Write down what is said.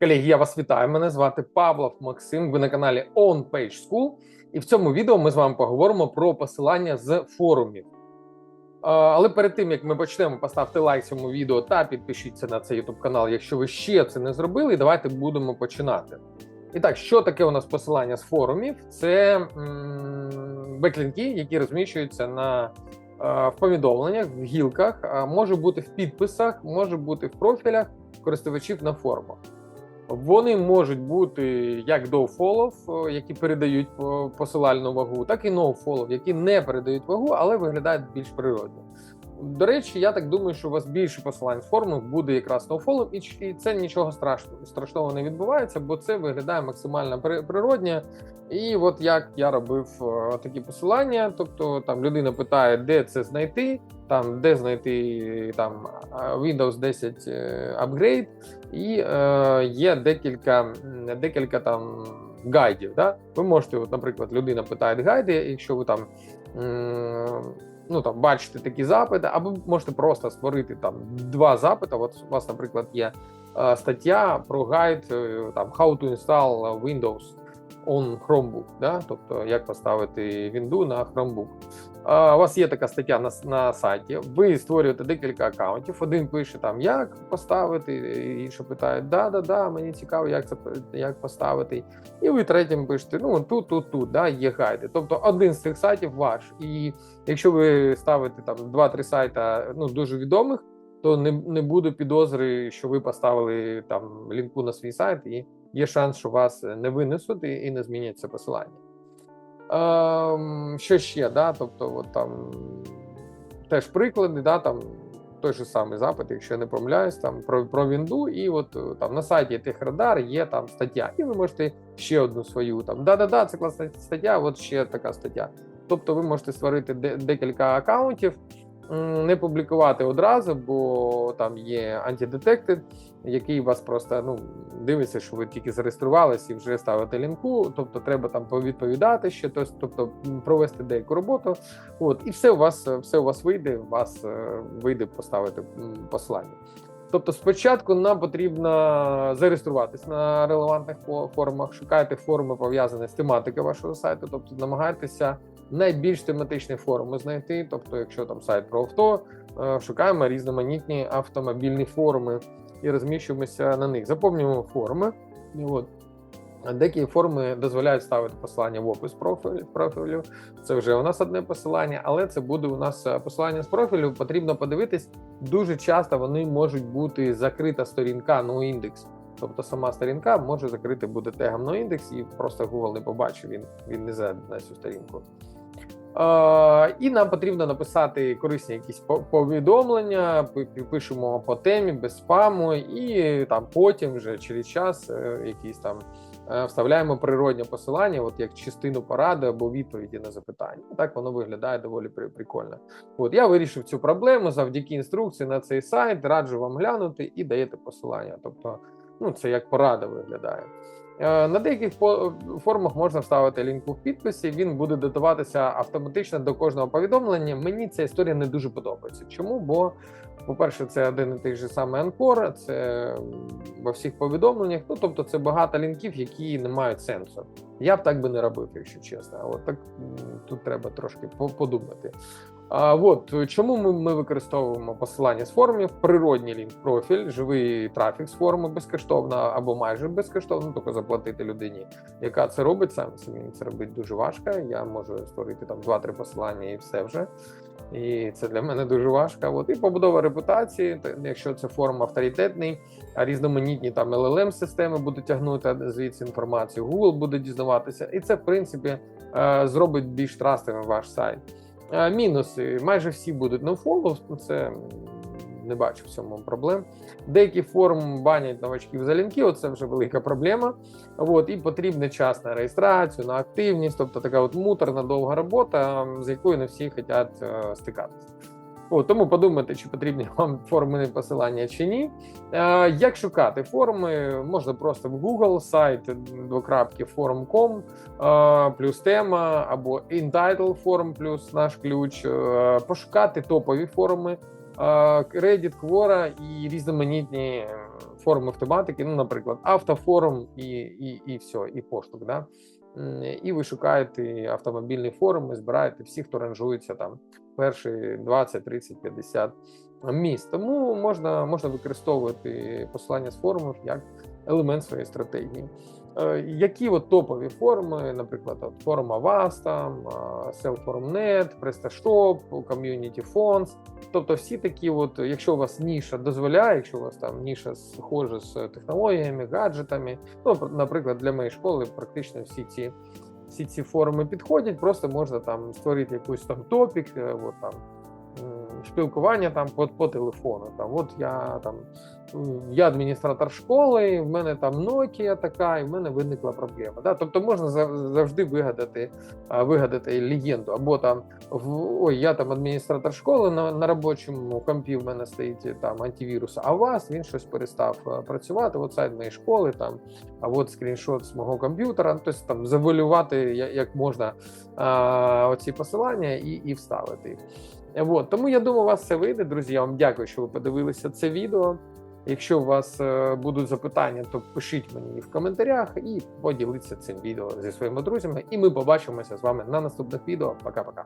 Колеги, я вас вітаю. Мене звати Павлов Максим. Ви на каналі On Page School. І в цьому відео ми з вами поговоримо про посилання з форумів. Але перед тим як ми почнемо, поставте лайк цьому відео та підпишіться на цей YouTube канал, якщо ви ще це не зробили. І давайте будемо починати. І так, що таке у нас посилання з форумів? Це м, беклінки, які розміщуються на в повідомленнях, в гілках, може бути в підписах, може бути в профілях користувачів на форумах. Вони можуть бути як доуфолов, follow, які передають по- посилальну вагу, так і ноуфолов, які не передають вагу, але виглядають більш природно. До речі, я так думаю, що у вас більше посилань з форумів буде якраз follow, і це нічого страшного страшного не відбувається, бо це виглядає максимально при- природньо. І от як я робив е, такі посилання, тобто там людина питає, де це знайти, там де знайти там Windows 10 е, Upgrade, і е, є декілька, декілька там гайдів. Да? Ви можете, от, наприклад, людина питає гайди, якщо ви там. Ну там бачите такі запити, або можете просто створити там два запити. От у вас, наприклад, є е, стаття про гайд е, там How to install Windows on Chromebook, да? тобто як поставити Windows на Chromebook. У вас є така стаття на, на сайті. Ви створюєте декілька аккаунтів. Один пише там, як поставити, інший питає, да, да, да, мені цікаво, як це як поставити. І ви третім пишете, ну тут, тут, тут, да, є гайди. Тобто один з цих сайтів ваш. І якщо ви ставите там 2-3 сайта ну, дуже відомих, то не, не буде підозри, що ви поставили там лінку на свій сайт, і є шанс, що вас не винесуть і не змінять це посилання. Ем, що ще, да? тобто, от там теж приклади, да, там той же самий запит, якщо я не помиляюсь, там про, про Вінду, і от е, там на сайті Техрадар є там стаття, і ви можете ще одну свою там. Да-да-да, це класна стаття, от ще така стаття. Тобто ви можете створити декілька акаунтів, м, не публікувати одразу, бо там є антидетектед, який вас просто ну дивиться, що ви тільки зареєструвалися і вже ставите лінку. Тобто, треба там повідповідати ще, тось- тобто провести деяку роботу. От і все у вас все у вас вийде. У вас е, вийде поставити м, посилання. Тобто, спочатку нам потрібно зареєструватись на релевантних фо- форумах, шукайте форуми пов'язані з тематикою вашого сайту, тобто намагайтеся найбільш тематичні форуми знайти. Тобто, якщо там сайт про авто, е, шукаємо різноманітні автомобільні форуми і розміщуємося на них. Заповнюємо форми. І от. Деякі форми дозволяють ставити посилання в опис профілю. Це вже у нас одне посилання, але це буде у нас е, посилання з профілю. Потрібно подивитись. Дуже часто вони можуть бути закрита сторінка noindex. Тобто сама сторінка може закрити буде тегом noindex і просто Google не побачить, він, він не зайде на цю сторінку. Е, і нам потрібно написати корисні якісь повідомлення, пи- пи- пишемо по темі без спаму, і там потім, вже через час, е, якісь там е, вставляємо природнє посилання, от як частину поради або відповіді на запитання. Так воно виглядає доволі при- прикольно. От я вирішив цю проблему завдяки інструкції на цей сайт. Раджу вам глянути і даєте посилання. Тобто, ну це як порада виглядає. Е, На деяких формах можна вставити лінку в підписі. Він буде додаватися автоматично до кожного повідомлення. Мені ця історія не дуже подобається. Чому? Бо, по-перше, це один і той же самий анкор, це во всіх повідомленнях. Ну тобто, це багато лінків, які не мають сенсу. Я б так би не робив, якщо чесно. От так тут треба трошки по- подумати. А от чому ми, ми використовуємо посилання з форумів, природній лінк профіль, живий трафік з форуму безкоштовно або майже безкоштовно, тільки заплатити людині, яка це робить сам собі це робить дуже важко. Я можу створити там 2-3 посилання і все вже. І це для мене дуже важко. От і побудова репутації, та- якщо це форум авторитетний, а різноманітні там LLM системи будуть тягнути звідси інформацію, Google буде дізнаватися, і це в принципі е, зробить більш трастовим ваш сайт. Е, Мінуси майже всі будуть ну це не бачу в цьому проблем. Деякі форум банять новачків за лінки, оце вже велика проблема. От, і потрібний час на реєстрацію, на активність, тобто така от муторна довга робота, з якою не всі хочуть е, стикатися. От, тому подумайте, чи потрібні вам форми посилання чи ні. Е, як шукати форми? Можна просто в Google сайт двокрапки forum.com е, плюс тема або entitle forum плюс наш ключ, е, пошукати топові форуми. Reddit, Quora і різноманітні е, форуми автоматики, ну, наприклад, автофорум і, і, і все, і поштовх. Да? І ви шукаєте автомобільні форуми, збираєте всіх, хто ранжується там перші 20, 30, 50 міст. Тому можна, можна використовувати посилання з форумів як елемент своєї стратегії. Е, Які от топові форуми, наприклад, от форум Avast, там, Self-Forum.net, PrestaShop, Community Fonts. Тобто всі такі, от, якщо у вас ніша дозволяє, якщо у вас там ніша схожа з технологіями, гаджетами, ну, наприклад, для моєї школи практично всі ці, всі ці форуми підходять, просто можна там створити якийсь там топік, е, от, там, спілкування там по, по телефону. Там, от я там я адміністратор школи, в мене там Nokia така, і в мене виникла проблема. Да? Тобто можна завжди вигадати, вигадати легенду. Або там ой, я там адміністратор школи на, на робочому компі в мене стоїть там антивірус, а у вас він щось перестав е, працювати. От сайт моєї школи, там, а от скріншот з мого комп'ютера. Тобто там завалювати як можна оці посилання і, і вставити їх. От, тому я думаю, у вас все вийде, друзі. Я вам дякую, що ви подивилися це відео. Якщо у вас е, будуть запитання, то пишіть мені в коментарях і поділіться цим відео зі своїми друзями. І ми побачимося з вами на наступних відео. Пока-пока.